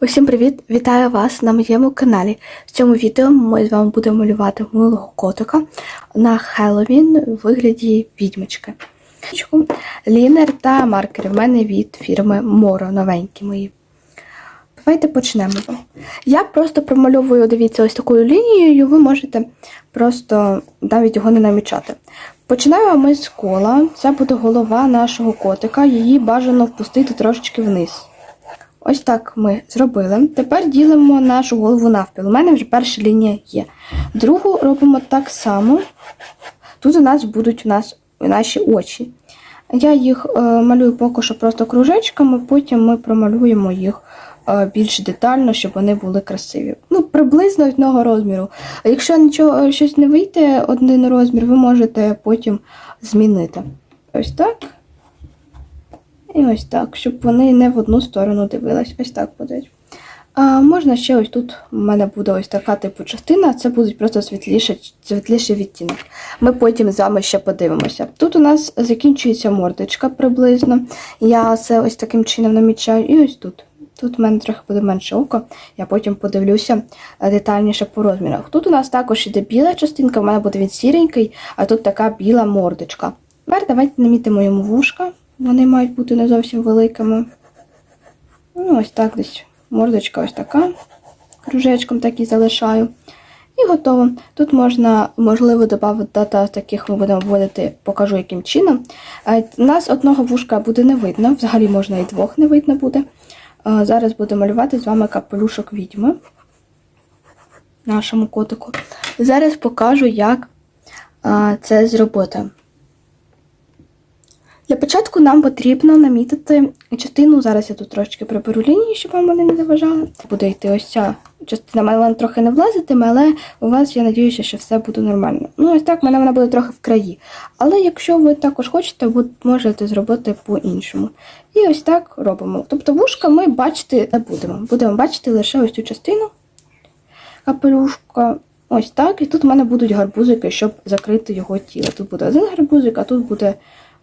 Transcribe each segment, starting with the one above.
Усім привіт! Вітаю вас на моєму каналі. В цьому відео ми з вами будемо малювати милого котика на Хеллоуін у вигляді відьмочки. Лінер та маркери в мене від фірми Моро, новенькі мої. Давайте почнемо. Я просто промальовую, дивіться, ось такою лінією, ви можете просто навіть його не намічати. Починаємо ми з кола. Це буде голова нашого котика, її бажано впустити трошечки вниз. Ось так ми зробили. Тепер ділимо нашу голову навпіл. У мене вже перша лінія є. Другу робимо так само. Тут у нас будуть у нас наші очі. Я їх е, малюю поки що просто кружечками, потім ми промалюємо їх е, більш детально, щоб вони були красиві. Ну, приблизно одного розміру. Якщо нічого е, щось не вийде, один розмір, ви можете потім змінити. Ось так. І ось так, щоб вони не в одну сторону дивились. Ось так будуть. А можна ще ось тут у мене буде ось така типу частина, це буде просто світліше, світліший відтінок. Ми потім з вами ще подивимося. Тут у нас закінчується мордочка приблизно. Я це ось таким чином намічаю. І ось тут. Тут у мене трохи буде менше око, я потім подивлюся детальніше по розмірах. Тут у нас також іде біла частинка, в мене буде він сіренький, а тут така біла мордочка. Тепер давайте намітимо йому вушка. Вони мають бути не зовсім великими. Ну, ось так десь. Мордочка ось така. Кружечком так і залишаю. І готово. Тут можна, можливо, додати таких ми будемо вводити, покажу яким чином. Е, У нас одного вушка буде не видно, взагалі можна і двох не видно буде. Е, Зараз буду малювати з вами капелюшок відьми нашому котику. Зараз покажу, як е, це зробити. Нам потрібно намітити частину. Зараз я тут трошечки приберу лінії, щоб вам вони не заважали. Буде йти ось ця частина, мене трохи не влазитиме, але у вас я надіюся, що все буде нормально. Ну, ось так, в мене вона буде трохи в краї. Але якщо ви також хочете, можете зробити по-іншому. І ось так робимо. Тобто вушка ми бачити не будемо. Будемо бачити лише ось цю частину капелюшка. Ось так. І тут в мене будуть гарбузики, щоб закрити його тіло. Тут буде один гарбузик, а тут буде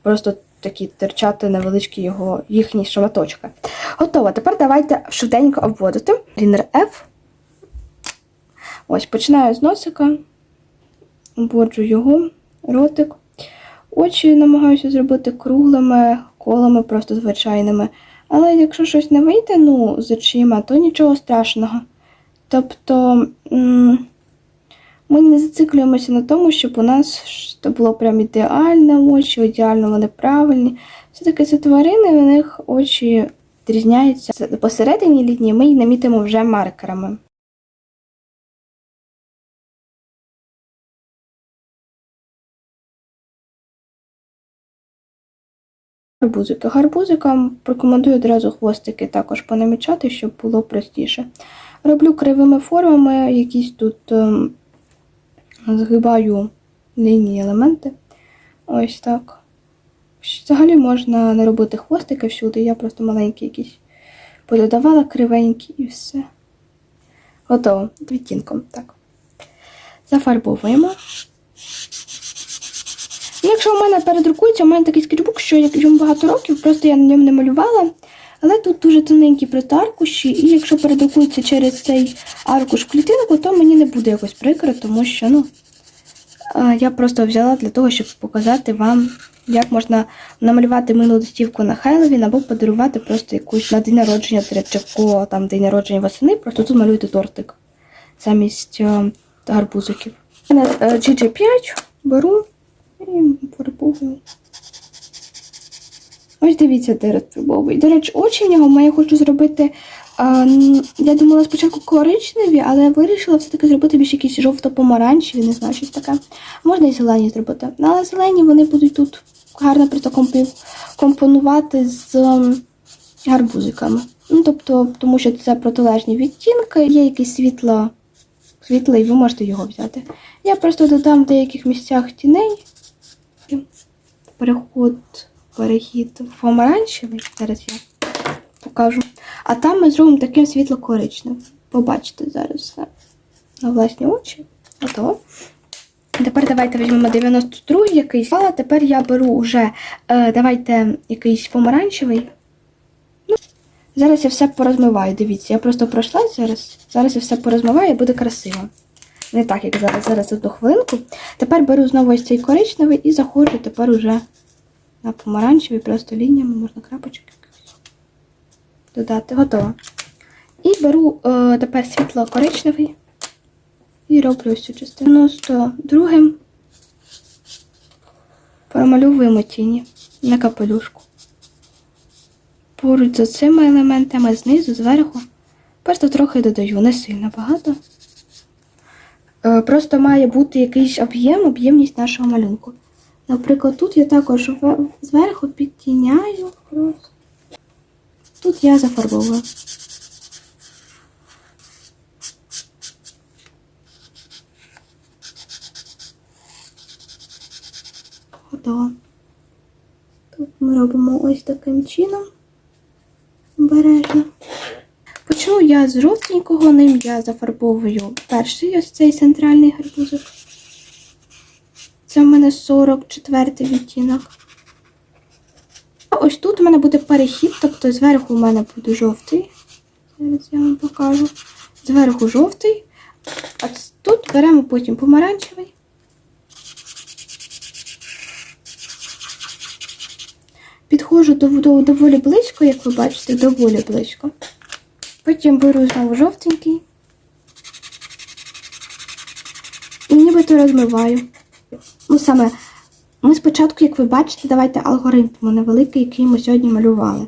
просто такі терчати невеличкі його їхні шматочки. Готово. Тепер давайте швиденько обводити. Лінер F. Ось, починаю з носика, обводжу його, ротик. Очі намагаюся зробити круглими, колами, просто звичайними. Але якщо щось не вийде, ну, з очима, то нічого страшного. Тобто. м ми не зациклюємося на тому, щоб у нас це було прям ідеальне очі, ідеально вони правильні. Все-таки це тварини, у них очі відрізняються. Посередині лінії ми їх намітимо вже маркерами. Гарбузики. Гарбузикам рекомендую одразу хвостики також понамічати, щоб було простіше. Роблю кривими формами, якісь тут. Згибаю лінії елементи. Ось так. Взагалі можна не робити хвостики всюди, я просто маленькі якісь пододавала кривенькі і все. Готово. Відтінком. Так. Зафарбовуємо. Якщо у мене передрукується, у мене такий скетчбук, що йому багато років, просто я на ньому не малювала. Але тут дуже тоненькі аркуші, і якщо передрукується через цей аркуш клітинку, то мені не буде якось прикро, тому що ну, я просто взяла для того, щоб показати вам, як можна намалювати милу листівку на Хеллоуін або подарувати просто якусь на день народження Тречако, там день народження восени, просто тут малюєте тортик замість е, гарбузиків. У мене е, GG5 беру і фарбовую. Ось дивіться, де розфарбовую. До речі, очі в нього я хочу зробити. А, я думала спочатку коричневі, але вирішила все-таки зробити більш якісь жовто-помаранчеві, не знаю, щось таке. Можна і зелені зробити. Але зелені вони будуть тут гарно просто компонувати з гарбузиками. Ну, тобто, тому що це протилежні відтінки, є якийсь світло, світлий, ви можете його взяти. Я просто додам в деяких місцях тіней. Переход перехід в помаранчевий. Зараз я покажу. А там ми зробимо таким світло-коричневим. Побачите зараз все на власні очі. Готово. Тепер давайте візьмемо 92 якийсь. А тепер я беру вже, е, давайте якийсь помаранчевий. Ну, Зараз я все порозмиваю. Дивіться, я просто пройшлась зараз. Зараз я все порозмиваю і буде красиво. Не так, як зараз. Зараз одну хвилинку. Тепер беру знову ось цей коричневий і заходжу тепер уже на помаранчевий, просто лініями, можна крапочки додати. Готово. І беру е, тепер світло коричневий і роблю ось цю частину. 92 промальовуємо тіні на капелюшку. Поруч з цими елементами знизу, зверху, просто трохи додаю, не сильно багато. Е, Просто має бути якийсь об'єм, об'ємність нашого малюнку. Наприклад, тут я також зверху підтіняю. Тут я зафарбовую. Готово. Тут ми робимо ось таким чином. Обережно. Почну я з жовтенького, ним я зафарбовую перший ось цей центральний гарбузик. Це в мене 44 відтінок. А ось тут у мене буде перехід, тобто зверху у мене буде жовтий. Зараз я вам покажу. Зверху жовтий, а тут беремо потім помаранчевий. Підходжу до, до доволі близько, як ви бачите, доволі близько. Потім беру знову жовтенький. І нібито розмиваю. Ну, саме, ми спочатку, як ви бачите, давайте алгоритм невеликий, який ми сьогодні малювали.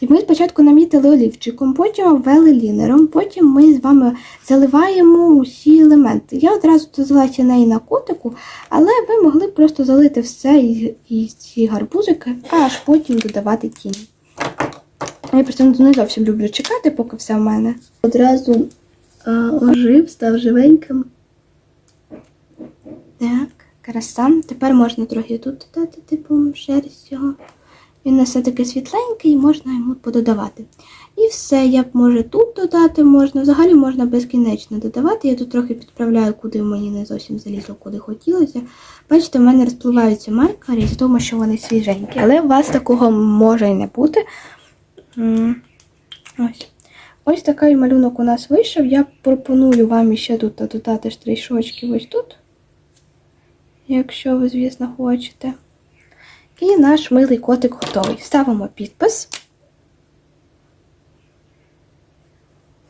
І ми спочатку намітили олівчиком, потім обвели лінером, потім ми з вами заливаємо усі елементи. Я одразу залила неї на котику, але ви могли просто залити все і, і ці гарбузики, а аж потім додавати тіні. Я просто не зовсім люблю чекати, поки все в мене. Одразу а, ожив, став живеньким. Так, краса. Тепер можна трохи тут додати, типу, шерсть його. Він не все-таки світленький, можна йому пододавати. І все, я б може тут додати можна. Взагалі можна безкінечно додавати. Я тут трохи підправляю, куди мені не зовсім залізло, куди хотілося. Бачите, в мене розпливаються маркери тому, що вони свіженькі. Але у вас такого може і не бути. Ось. Ось такий малюнок у нас вийшов. Я пропоную вам ще тут додати штришочки ось тут. Якщо ви, звісно, хочете. І наш милий котик готовий. Ставимо підпис.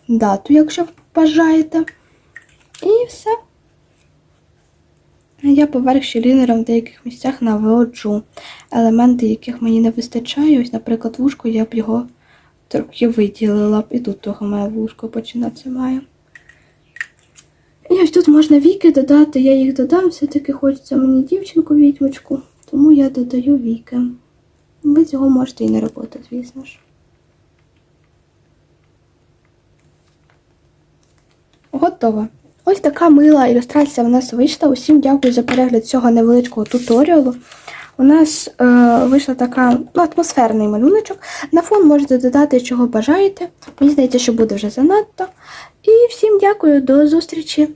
Дату, якщо бажаєте. І все. Я поверх ще лінером в деяких місцях наводжу елементи, яких мені не вистачає. Ось, наприклад, вушко я б його трохи виділила б. І тут трохи моє вушко починатися має. І ось тут можна віки додати, я їх додам, все-таки хочеться мені дівчинку відьмочку, тому я додаю віки. Ви цього можете і не робити, звісно ж. Готово. Ось така мила ілюстрація в нас вийшла. Усім дякую за перегляд цього невеличкого туторіалу. У нас е, вийшла така ну, атмосферний малюночок. На фон можете додати, чого бажаєте. Мені здається, що буде вже занадто. І всім дякую, до зустрічі!